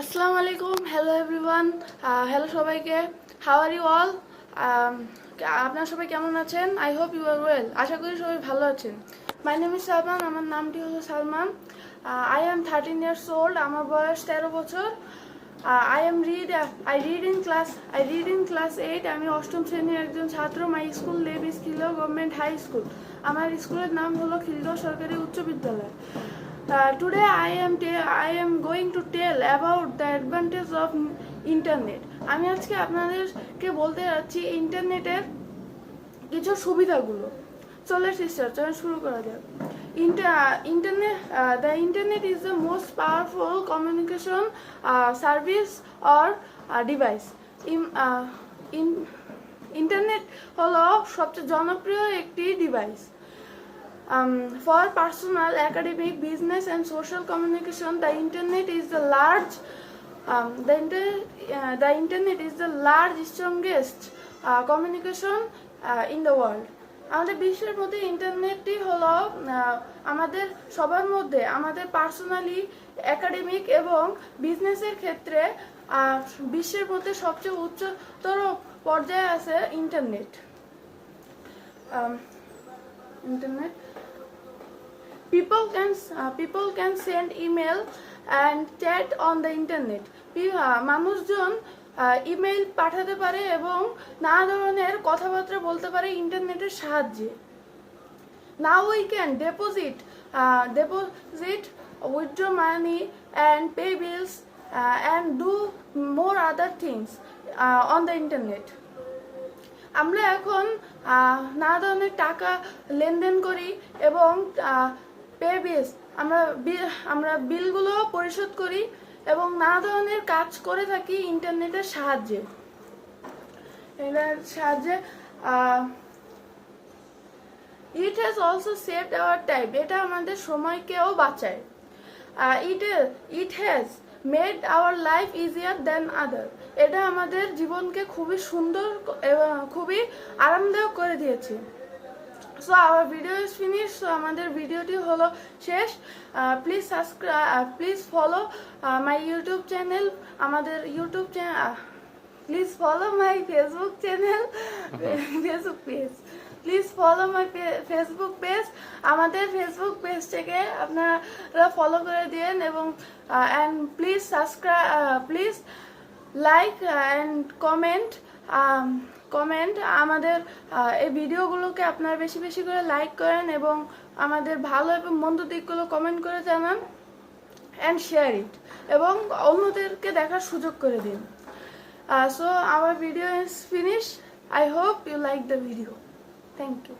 আসসালামু আলাইকুম hello everyone hello সবাইকে। হাউ আর ইউ অল আপনারা সবাই কেমন আছেন? I hope you are well আশা করি সবাই ভালো আছেন। মাই নেম ইজ সালমান আমার নামটি হলো Salman. I am thirteen years old আমার বয়স তেরো বছর। I am read I read in class I read in class eight আমি অষ্টম শ্রেণির একজন ছাত্র my school lab is Khilo government high school আমার স্কুলের নাম হলো খিলদ সরকারি উচ্চ বিদ্যালয়। Uh, today I am I am going to tell about the advantage of internet. আমি আজকে আপনাদেরকে বলতে যাচ্ছি ইন্টারনেটের কিছু সুবিধাগুলো। চলে সিস্টার চলে শুরু করা যাক। Internet the internet is the most powerful communication service or device internet হলো সবচেয়ে জনপ্রিয় একটি device Um, for personal, academic, business, and social communication, the internet is the large. Um, the, inter- uh, the internet is the large, strongest uh, communication uh, in the world. আমাদের বিশ্বের মধ্যে ইন্টারনেটটি হলো আমাদের সবার মধ্যে আমাদের পার্সোনালি একাডেমিক এবং বিজনেসের ক্ষেত্রে বিশ্বের মধ্যে সবচেয়ে উচ্চতর পর্যায়ে আছে internet Um, internet people can uh, people can send email and chat on the internet পি- মানুষজন ইমেল পাঠাতে পারে এবং নানা ধরনের কথাবার্তা বলতে পারে ইন্টারনেটের সাহায্যে deposit uh, deposit withdraw money and pay bills uh, and do more other things uh, on the internet আমরা এখন নানা ধরনের টাকা লেনদেন করি এবং পে বিলস আমরা আমরা বিলগুলো পরিশোধ করি এবং নানা ধরনের কাজ করে থাকি ইন্টারনেটের সাহায্যে। এটার সাহায্যে it has also saved our time এটা আমাদের সময়কেও বাঁচায়। It it has made our life easier then other এটা আমাদের জীবনকে খুবই সুন্দর, এবং খুবই আরামদায়ক করে দিয়েছে। So our video is finish so আমাদের ভিডিওটি হলো শেষ। Please subscribe please follow my YouTube channel আমাদের YouTube channel please follow my Facebook channel Facebook page please follow my Facebook page আমাদের ফেসবুক পেজটাকে আপনারা ফলো করে দিন এবং and please subscribe please like and comment comment আমাদের এই ভিডিওগুলোকে আপনারা বেশি বেশি করে লাইক করেন এবং আমাদের ভালো এবং মন্দ দিকগুলো কমেন্ট করে জানান অ্যান্ড শেয়ার ইট এবং অন্যদেরকে দেখার সুযোগ করে দিন। সো আমার video is finish I hope you like the video thank you